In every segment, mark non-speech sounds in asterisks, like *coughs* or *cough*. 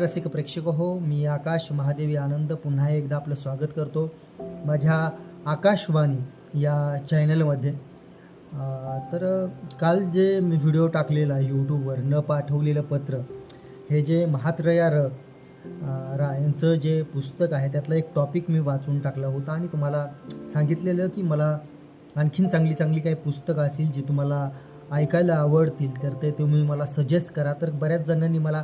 रसिक प्रेक्षक हो मी आकाश महादेवी आनंद पुन्हा एकदा आपलं स्वागत करतो माझ्या आकाशवाणी या चॅनलमध्ये. तर काल जे मी व्हिडिओ टाकलेला यूट्यूबवर न पाठवलेलं पत्र हे जे महात्रया र रा यांचं जे पुस्तक आहे त्यातलं एक टॉपिक मी वाचून टाकला होता आणि तुम्हाला सांगितलेलं की मला आणखीन चांगली चांगली काही पुस्तकं असतील जी तुम्हाला ऐकायला आवडतील तर ते तुम्ही मला सजेस्ट करा. तर बऱ्याच जणांनी मला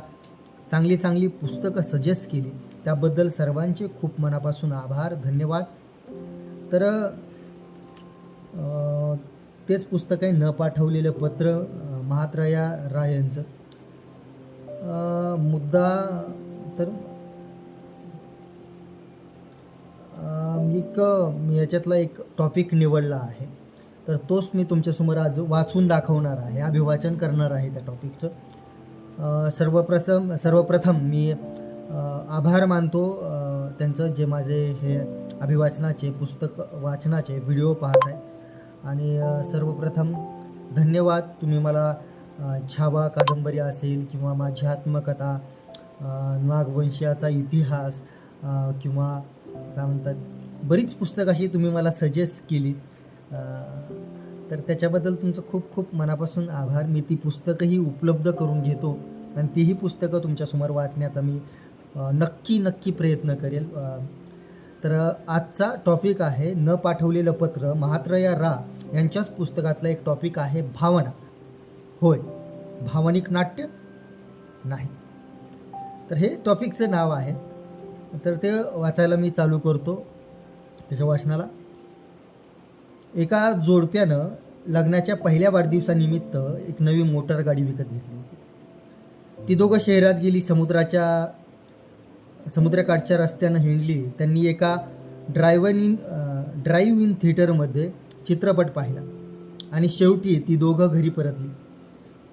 चांगली चांगली पुस्तकं सजेस्ट केली. त्याबद्दल सर्वांचे खूप मनापासून आभार धन्यवाद. तर तेच पुस्तक आहे न पाठवलेलं पत्र अं, महात्रया राय यांचं. मुद्दा तर मी एक मी याच्यातला एक टॉपिक निवडला आहे. तर तोच मी तुमच्यासमोर आज वाचून दाखवणार आहे अभिवाचन करणार आहे त्या टॉपिकचं सर्वप्रथम सर्वप्रथम मी आभार मानतो त्यांचं जे माझे हे अभिवाचनाचे पुस्तक वाचनाचे व्हिडिओ पाहत आहे आणि सर्वप्रथम धन्यवाद. तुम्ही मला छावा कादंबरी असेल किंवा माझी आत्मकथा अं, इतिहास किंवा काय म्हणतात बरीच पुस्तक अशी तुम्ही मला सजेस्ट केली. तर त्याच्याबद्दल तुमचं खूप खूप मनापासून आभार. मी ती पुस्तकंही उपलब्ध करून घेतो आणि तीही पुस्तकं तुमच्यासमोर वाचण्याचा मी नक्की नक्की प्रयत्न करेल. तर आजचा टॉपिक आहे न पाठवलेलं पत्र महात्रया रा यांच्याच पुस्तकातलं एक टॉपिक आहे भावना. होय भावनिक नाट्य? नाही. तर हे टॉपिकचं नाव आहे. तर ते वाचायला मी चालू करतो. त्याच्या वाचनाला. एका जोडप्यानं लग्नाच्या पहिल्या वाढदिवसानिमित्त एक नवी मोटर गाडी विकत घेतली होती. ती दोघं शहरात गेली समुद्राच्या समुद्राकाठच्या रस्त्यानं हिंडली. त्यांनी एका ड्रायव्हन इन ड्राईव्ह इन थिएटरमध्ये चित्रपट पाहिला आणि शेवटी ती दोघं घरी परतली.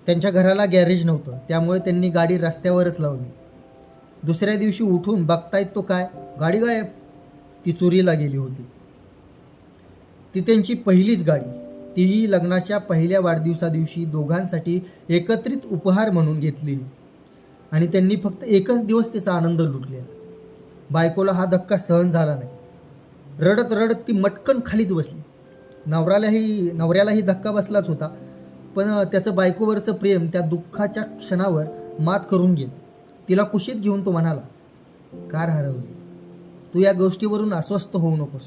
त्यांच्या घराला गॅरेज नव्हतं त्यामुळे त्यांनी गाडी रस्त्यावरच लावली. दुसऱ्या दिवशी उठून बघतायत तो काय? गाडी गायब. ती चोरीला गेली होती. ती त्यांची पहिलीच गाडी. तीही लग्नाच्या पहिल्या वाढदिवसा दिवशी दोघांसाठी एकत्रित उपहार म्हणून घेतली. आणि त्यांनी फक्त एकच दिवस त्याचा आनंद लुटलेला. बायकोला हा धक्का सहन झाला नाही. रडत रडत ती मटकन खालीच बसली. नवऱ्यालाही नवऱ्यालाही धक्का बसलाच होता. पण त्याचं बायकोवरचं प्रेम त्या दुःखाच्या क्षणावर मात करून गेलं. तिला कुशीत घेऊन तो म्हणाला कार हरवली. तू या गोष्टीवरून अस्वस्थ होऊ नकोस.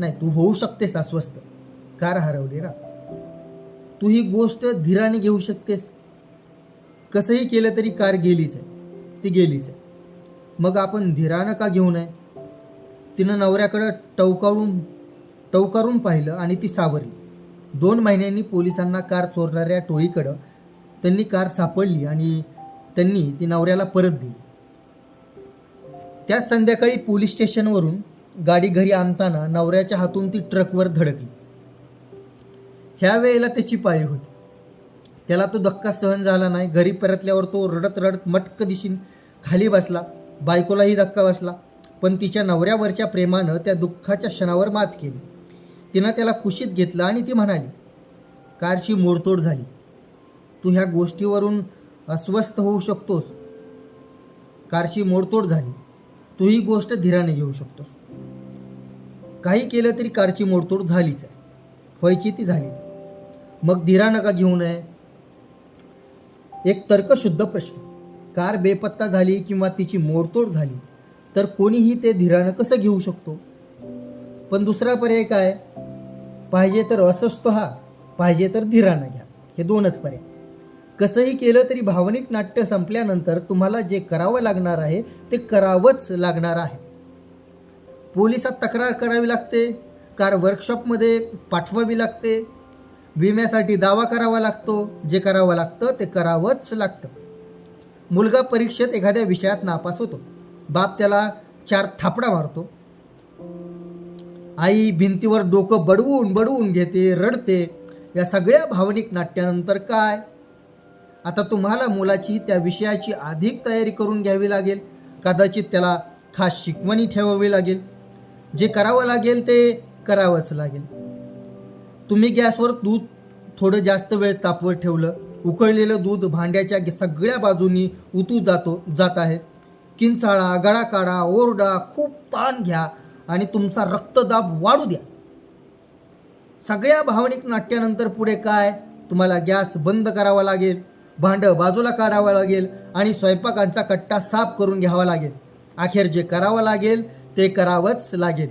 नाही तू होऊ शकतेस अस्वस्थ. कार हरवली ना. तू ही गोष्ट धीराने घेऊ शकतेस. कसंही केलं तरी कार गेलीच आहे. ती गेलीच आहे. मग आपण धीरानं का घेऊ नये? तिनं नवऱ्याकडं टवकाळून टवकारून पाहिलं आणि ती सावरली. दोन महिन्यांनी पोलिसांना कार चोरणाऱ्या टोळीकडं त्यांनी कार सापडली आणि त्यांनी ती नवऱ्याला परत दिली. त्याच संध्याकाळी पोलीस स्टेशनवरून गाडी घरी आणताना नवऱ्याच्या हातून ती ट्रकवर धडकली. ह्या वेळेला त्याची पाळी होती. त्याला तो धक्का सहन झाला नाही. घरी परतल्यावर तो रडत रडत मटक दिशीन खाली बसला बायकोलाही धक्का बसला पण तिच्या नवऱ्यावरच्या प्रेमानं त्या दुःखाच्या क्षणावर मात केली. तिनं त्याला कुशीत घेतलं आणि ती म्हणाली कारशी मोडतोड झाली. तू ह्या गोष्टीवरून अस्वस्थ होऊ शकतोस. कारशी मोडतोड झाली. तू ही गोष्ट धीराने घेऊ शकतोस. काही केलं तरी कारची मोडतोड झालीच आहे. व्हायची ती झालीच आहे. मग धीरा नका घेऊ नये. एक तर्कशुद्ध प्रश्न. कार बेपत्ता झाली किंवा तिची मोडतोड झाली तर कोणीही ते धीरानं कसं घेऊ शकतो? पण दुसरा पर्याय काय? पाहिजे तर अस्वस्थ हा पाहिजे तर धीरानं घ्या. हे दोनच पर्याय. कसंही केलं तरी भावनिक नाट्य संपल्यानंतर तुम्हाला जे करावं लागणार आहे ते करावंच लागणार आहे. पोलिसात तक्रार करावी लागते कार वर्कशॉपमध्ये पाठवावी लागते विम्यासाठी दावा करावा लागतो जे करावं लागतं ते करावंच लागतं. मुलगा परीक्षेत एखाद्या विषयात नापास होतो. बाप त्याला चार थापडा मारतो. आई भिंतीवर डोकं बडवून बडवून घेते रडते. या सगळ्या भावनिक नाट्यानंतर काय? आता तुम्हाला मुलाची त्या विषयाची अधिक तयारी करून घ्यावी लागेल. कदाचित त्याला खास शिकवणी ठेवावी लागेल. जे करावं लागेल ते करावंच लागेल. तुम्ही गॅसवर दूध थोडं जास्त वेळ तापवत ठेवलं उकळलेलं दूध भांड्याच्या सगळ्या बाजूनी उतू जातो जात आहे. किंचाळा गळा काढा ओरडा खूप ताण घ्या आणि तुमचा रक्तदाब वाढू द्या. सगळ्या भावनिक नाट्यानंतर पुढे काय? तुम्हाला गॅस बंद करावा लागेल भांडं बाजूला काढावं लागेल आणि स्वयंपाकांचा कट्टा साफ करून घ्यावा लागेल. अखेर जे करावं लागेल ते करावंच लागेल.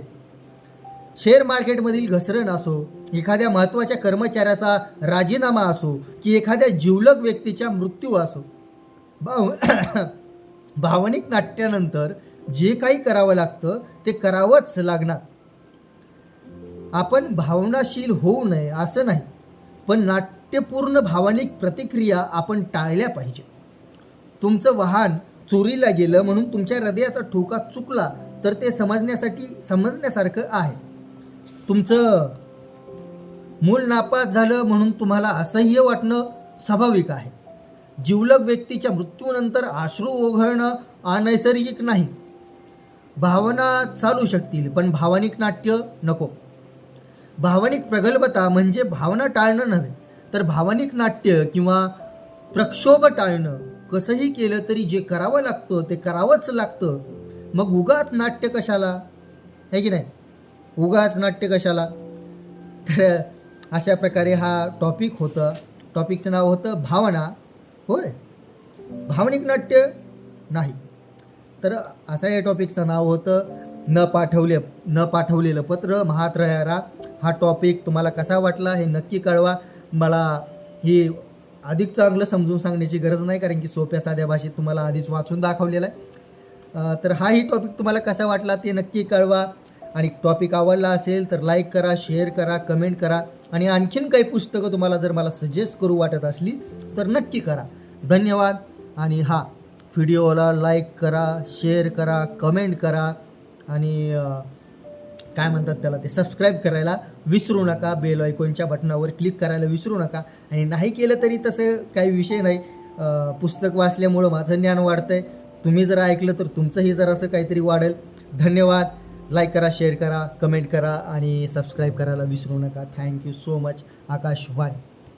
शेअर मार्केटमधील घसरण असो एखाद्या महत्त्वाच्या कर्मचाऱ्याचा राजीनामा असो की एखाद्या जिवलग व्यक्तीच्या मृत्यू असो. भाव *coughs* भावनिक नाट्यानंतर जे काही करावं लागतं ते करावंच लागणार. आपण भावनाशील होऊ नये असं नाही. पण नाट्यपूर्ण भावनिक प्रतिक्रिया आपण टाळल्या पाहिजे. तुमचं वाहन चोरीला गेलं म्हणून तुमच्या हृदयाचा ठोका चुकला तर ते समजण्यासाठी समजण्यासारखं आहे. तुमचं मूल नापास झालं म्हणून तुम्हाला असह्य वाटणं स्वाभाविक आहे. जिवलग व्यक्तीच्या मृत्यूनंतर आश्रू ओघळणं अनैसर्गिक नाही. भावना चालू शकतील पण भावनिक नाट्य नको. भावनिक प्रगल्भता म्हणजे भावना टाळणं नव्हे तर भावनिक नाट्य किंवा प्रक्षोभ टाळणं. कसंही केलं तरी जे करावं लागतं ते करावंच लागतं. मग उगाच नाट्य कशाला? आहे की नाही? उगाच नाट्य कशाला? तर अशा प्रकारे हा टॉपिक होतं. टॉपिकचं नाव होतं भावना. होय? भावनिक नाट्य नाही. तर असं या टॉपिकचं नाव होतं. न पाठवले न पाठवलेलं पत्र महात्रयारा हा टॉपिक तुम्हाला कसा वाटला हे नक्की कळवा. मला ही अधिक चांगलं समजून सांगण्याची गरज नाही कारण की सोप्या साध्या भाषेत तुम्हाला आधीच वाचून दाखवलेलं आहे. तर हाही टॉपिक तुम्हाला कसा वाटला ते नक्की कळवा. आणि टॉपिक आवडला असेल तर लाईक करा शेअर करा कमेंट करा. आणि आणखीन काही पुस्तकं तुम्हाला जर मला सजेस्ट करू वाटत असली तर नक्की करा. धन्यवाद. आणि हा व्हिडिओला लाईक करा शेअर करा कमेंट करा. आणि काय म्हणतात त्याला ते सबस्क्राईब करायला विसरू नका. बेल आयकॉनच्या बटनावर क्लिक करायला विसरू नका. आणि नाही केलं तरी तसं काही विषय नाही. पुस्तक वाचल्यामुळं माझं ज्ञान वाढतं आहे तुम्ही जर ऐकलं तर तुमचंही जर असं काहीतरी वाढेल. धन्यवाद. लाईक करा शेअर करा कमेंट करा आणि सबस्क्राईब करायला विसरू नका. Thank you so much Akashvani